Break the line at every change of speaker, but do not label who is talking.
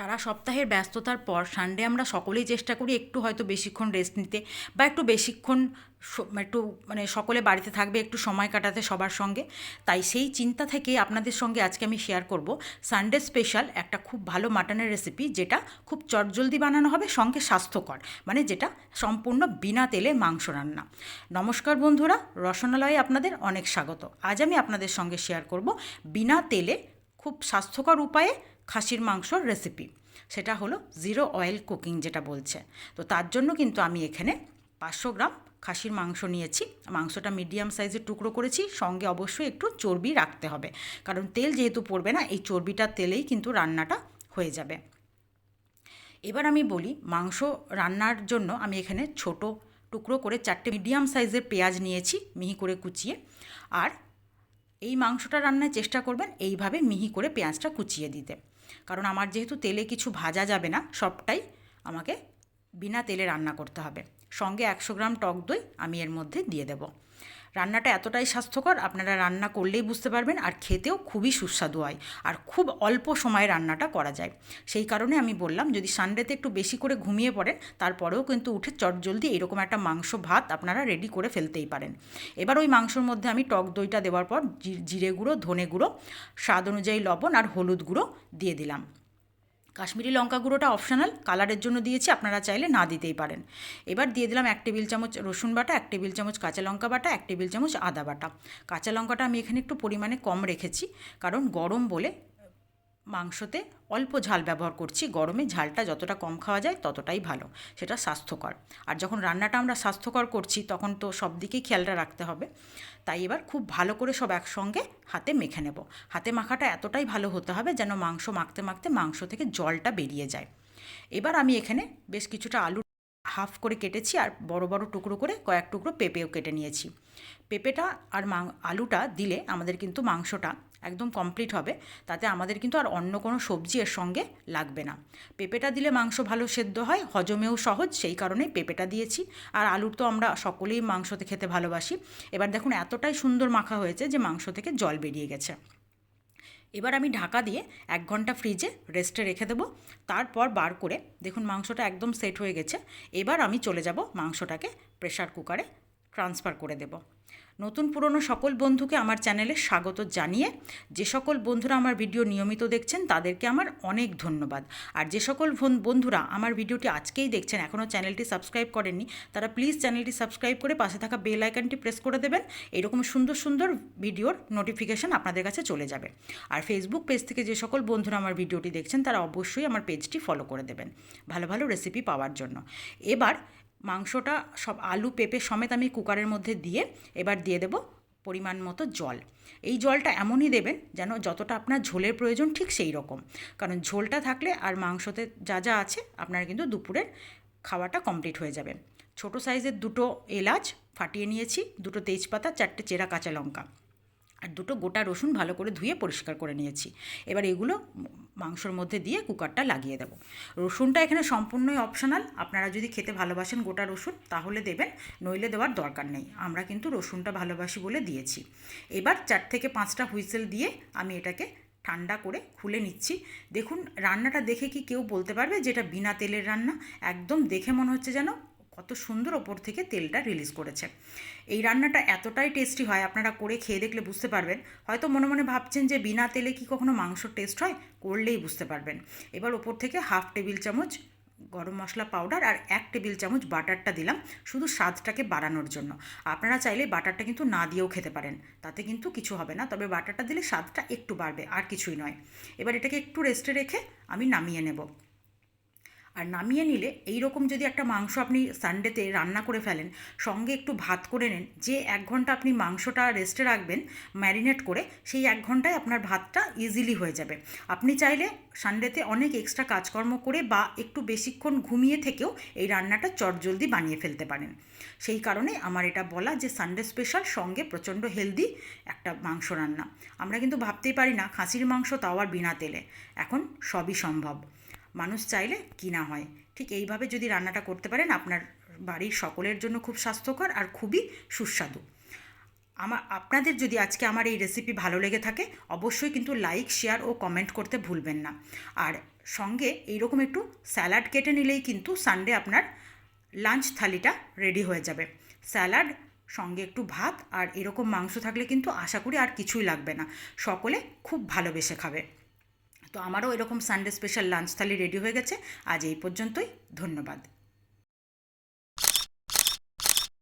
সারা সপ্তাহের ব্যস্ততার পর সানডে আমরা সকলেই চেষ্টা করি একটু হয়তো বেশিক্ষণ রেস্ট নিতে বা একটু বেশিক্ষণ একটু মানে সকলে বাড়িতে থাকবে, একটু সময় কাটাতে সবার সঙ্গে। তাই সেই চিন্তা থেকে আপনাদের সঙ্গে আজকে আমি শেয়ার করব সানডে স্পেশাল একটা খুব ভালো মাটনের রেসিপি যেটা খুব চটজলদি বানানো হবে, সঙ্গে স্বাস্থ্যকর। মানে যেটা সম্পূর্ণ বিনা তেলে মাংস রান্না। নমস্কার বন্ধুরা, রসনালয়ে আপনাদের অনেক স্বাগত। আজ আমি আপনাদের সঙ্গে শেয়ার করব বিনা তেলে খুব স্বাস্থ্যকর উপায়ে খাসির মাংসর রেসিপি সেটা হলো জিরো অয়েল কুকিং যেটা বলছে। তো তার জন্য কিন্তু আমি এখানে পাঁচশো গ্রাম খাসির মাংস নিয়েছি। মাংসটা মিডিয়াম সাইজের টুকরো করেছি। সঙ্গে অবশ্যই একটু চর্বি রাখতে হবে। কারণ তেল যেহেতু পড়বে না, এই চর্বিটা তেলেই কিন্তু রান্নাটা হয়ে যাবে। এবার আমি বলি, মাংস রান্নার জন্য আমি এখানে ছোট টুকরো করে চারটে মিডিয়াম সাইজের পেঁয়াজ নিয়েছি মিহি করে কুচিয়ে। আর এই মাংসটা রান্নার চেষ্টা করবেন এইভাবে মিহি করে পেঁয়াজটা কুচিয়ে দিতে। কারণ আমার যেহেতু তেলে কিছু ভাজা যাবে না, সবটাই আমাকে বিনা তেলে রান্না করতে হবে। সঙ্গে একশো গ্রাম টক দই আমি এর মধ্যে দিয়ে দেব। রান্নাটা এতটাই স্বাস্থ্যকর, আপনারা রান্না করলেই বুঝতে পারবেন আর খেতেও খুবই সুস্বাদু হয় আর খুব অল্প সময়ে রান্নাটা করা যায়। সেই কারণে আমি বললাম, যদি সানডেতে একটু বেশি করে ঘুমিয়ে পড়েন, তারপরেও কিন্তু উঠে চটজলদি এরকম একটা মাংস ভাত আপনারা রেডি করে ফেলতেই পারেন। এবার ওই মাংসর মধ্যে আমি টক দইটা দেওয়ার পর জিরে গুঁড়ো, ধনে গুঁড়ো, স্বাদ অনুযায়ী লবণ আর হলুদ গুঁড়ো দিয়ে দিলাম। কাশ্মীরি লঙ্কা গুঁড়োটা অপশনাল, কালারের জন্য দিয়েছি, আপনারা চাইলে না দিতেই পারেন। এবার দিয়ে দিলাম এক টেবিল চামচ রসুন বাটা, এক টেবিল চামচ কাঁচা লঙ্কা বাটা, এক টেবিল চামচ আদা বাটা। কাঁচা লঙ্কাটা আমি এখানে একটু পরিমাণে কম রেখেছি, কারণ গরম বলে মাংসতে অল্প ঝাল ব্যবহার করছি। গরমে ঝালটা যতটা কম খাওয়া যায় ততটাই ভালো, সেটা স্বাস্থ্যকর। আর যখন রান্নাটা আমরা স্বাস্থ্যকর করছি, তখন তো সব দিকেই খেয়ালটা রাখতে হবে। তাই এবার খুব ভালো করে সব একসঙ্গে হাতে মেখে নেব। হাতে মাখাটা এতটাই ভালো হতে হবে যেন মাংস মাখতে মাখতে মাংস থেকে জলটা বেরিয়ে যায়। এবার আমি এখানে বেশ কিছুটা আলু হাফ করে কেটেছি আর বড় বড় টুকরো করে কয়েক টুকরো পেঁপেও কেটে নিয়েছি। পেঁপেটা আর মাং, আলুটা দিলে আমাদের কিন্তু মাংসটা একদম কমপ্লিট হবে, তাতে আমাদের কিন্তু আর অন্য কোনো সবজি এর সঙ্গে লাগবে না। পেঁপেটা দিলে মাংস ভালো সেদ্ধ হয়, হজমেও সহজ, সেই কারণেই পেঁপেটা দিয়েছি। আর আলুর তো আমরা সকলেই মাংসতে খেতে ভালোবাসি। এবার দেখুন এতটাই সুন্দর মাখা হয়েছে যে মাংস থেকে জল বেরিয়ে গেছে। এবার আমি ঢাকা দিয়ে এক ঘণ্টা ফ্রিজে রেস্টে রেখে দেবো। তারপর বার করে দেখুন মাংসটা একদম সেট হয়ে গেছে। এবার আমি চলে যাব মাংসটাকে প্রেশার কুকারে ট্রান্সফার করে দেব। নতুন পুরনো সকল বন্ধুকে আমার চ্যানেলে স্বাগত জানিয়ে যে সকল বন্ধুরা আমার ভিডিও নিয়মিত দেখছেন, তাদেরকে আমার অনেক ধন্যবাদ। আর যে সকল বন্ধুরা আমার ভিডিওটি আজকেই দেখছেন, এখনও চ্যানেলটি সাবস্ক্রাইব করেননি, তারা প্লিজ চ্যানেলটি সাবস্ক্রাইব করে পাশে থাকা বেল আইকনটি প্রেস করে দেবেন, এরকম সুন্দর সুন্দর ভিডিওর নোটিফিকেশান আপনাদের কাছে চলে যাবে। আর ফেসবুক পেজ থেকে যে সকল বন্ধুরা আমার ভিডিওটি দেখছেন, তারা অবশ্যই আমার পেজটি ফলো করে দেবেন, ভালো ভালো রেসিপি পাওয়ার জন্য। এবার মাংসটা সব আলু, পেঁপে সমেত আমি কুকারের মধ্যে দিয়ে এবার দিয়ে দেব পরিমাণ মতো জল। এই জলটা এমনই দেবেন যেন যতটা আপনার ঝোলের প্রয়োজন ঠিক সেই রকম। কারণ ঝোলটা থাকলে আর মাংসতে যা যা আছে আপনার কিন্তু দুপুরের খাওয়াটা কমপ্লিট হয়ে যাবে। ছোট সাইজের দুটো এলাচ ফাটিয়ে নিয়েছি, দুটো তেজপাতা, চারটে চেরা কাঁচা লঙ্কা। আর দুটো গোটা রসুন ভালো করে ধুয়ে পরিষ্কার করে নিয়েছি। এবার এগুলো মাংসর মধ্যে দিয়ে কুকারটা লাগিয়ে দেবো। রসুনটা এখানে সম্পূর্ণই অপশনাল আপনারা যদি খেতে ভালোবাসেন গোটা রসুন, তাহলে দেবেন, নইলে দেওয়ার দরকার নেই। আমরা কিন্তু রসুনটা ভালোবাসি বলে দিয়েছি। এবার চার থেকে পাঁচটা হুইসেল দিয়ে আমি এটাকে ঠান্ডা করে খুলে নিচ্ছি। দেখুন, রান্নাটা দেখে কি কেউ বলতে পারবে যেটা বিনা তেলের রান্না? একদম দেখে মনে হচ্ছে যেন কত সুন্দর ওপর থেকে তেলটা রিলিজ করেছে। এই রান্নাটা এতটাই টেস্টি হয়, আপনারা করে খেয়ে দেখলে বুঝতে পারবেন। হয়তো মনে মনে ভাবছেন যে বিনা তেলে কি কখনো মাংসর টেস্ট হয়? করলেই বুঝতে পারবেন। এবার ওপর থেকে হাফ টেবিল চামচ গরম মশলা পাউডার আর এক টেবিল চামচ বাটারটা দিলাম, শুধু স্বাদটাকে বাড়ানোর জন্য। আপনারা চাইলে বাটারটা কিন্তু না দিয়েও খেতে পারেন, তাতে কিন্তু কিছু হবে না। তবে বাটারটা দিলে স্বাদটা একটু বাড়বে, আর কিছুই নয়। এবার এটাকে একটু রেস্টে রেখে আমি নামিয়ে নেব। আর নামিয়ে নিলে এই রকম যদি একটা মাংস আপনি সানডেতে রান্না করে ফেলেন, সঙ্গে একটু ভাত করে নেন, যে এক ঘণ্টা আপনি মাংসটা রেস্টে রাখবেন ম্যারিনেট করে, সেই এক ঘন্টায় আপনার ভাতটা ইজিলি হয়ে যাবে। আপনি চাইলে সানডেতে অনেক এক্সট্রা কাজকর্ম করে বা একটু বেশিক্ষণ ঘুমিয়ে থেকেও এই রান্নাটা চটজলদি বানিয়ে ফেলতে পারেন। সেই কারণে আমার এটা বলা যে সানডে স্পেশাল সঙ্গে প্রচণ্ড হেলদি একটা মাংস রান্না। আমরা কিন্তু ভাবতেই পারি না, খাসির মাংস তাও আর বিনা তেলে। এখন সবই সম্ভব। মানুষ চাইলে কিনা হয়। ঠিক এইভাবে যদি রান্নাটা করতে পারেন, আপনার বাড়ির সকলের জন্য খুব স্বাস্থ্যকর আর খুবই সুস্বাদু। আমার আপনাদের যদি আজকে আমার এই রেসিপি ভালো লেগে থাকে, অবশ্যই কিন্তু লাইক শেয়ার ও কমেন্ট করতে ভুলবেন না। আর সঙ্গে এইরকম একটু স্যালাড কেটে নিলেই কিন্তু সানডে আপনার লাঞ্চ থালিটা রেডি হয়ে যাবে। স্যালাড সঙ্গে একটু ভাত আর এরকম মাংস থাকলে কিন্তু আশা করি আর কিছুই লাগবে না। সকলে খুব ভালোবেসে খাবে। তো আমারও এরকম Sunday special lunch thali ready হয়ে গেছে। আজ এই পর্যন্তই ধন্যবাদ।